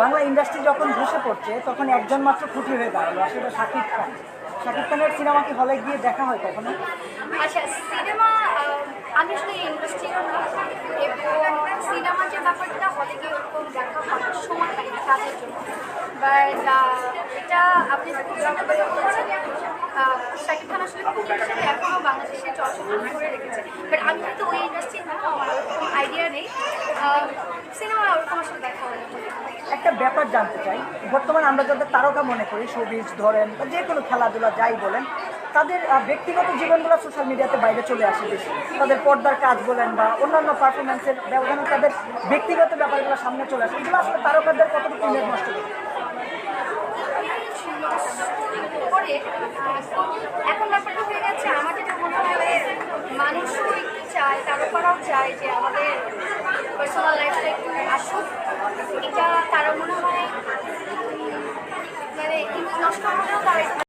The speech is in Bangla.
বাংলা ইন্ডাস্ট্রি যখন ধসে পড়ছে তখন একজন মাত্র খুঁটি হয়ে দাঁড়াল সেটা শাকিব খান। শাকিব খানের সিনেমা কি হলে গিয়ে দেখা হয় কখনো? আচ্ছা সিনেমা আমি আসলে ইন্ডাস্ট্রির না এবং সিনেমা যে ব্যাপারটা হলে গিয়ে ওরকম দেখা হয় সময় না কাজের জন্য। বাট এটা আপনি বলেছেন শাকিব খান আসলে হিসেবে এখনও বাংলাদেশে চলচ্চিত্র করে রেখেছে। বাট আমি কিন্তু ওই ইন্ডাস্ট্রি না আমার আইডিয়া নেই। সিনেমা একটা ব্যাপার জানতে চাই। বর্তমানে আমরা যাদের তারকা মনে করি, শোবিজ, ধরেন বা যে কোনো খেলাধুলা যাই বলেন, তাদের ব্যক্তিগত জীবনগুলো সোশ্যাল মিডিয়াতে বাইরে চলে আসে বেশি। তাদের পর্দার কাজ বলেন বা অন্যান্য পারফরমেন্সের ব্যবধানে তাদের ব্যক্তিগত ব্যাপারগুলো সামনে চলে আসে। এগুলো আসলে তারকাদের কতটুকু ইমেজ নষ্ট করে এখন ব্যাপারটা হয়ে গেছে চায়, তারকারাও চায় যে আমাদের এটা তারা মনে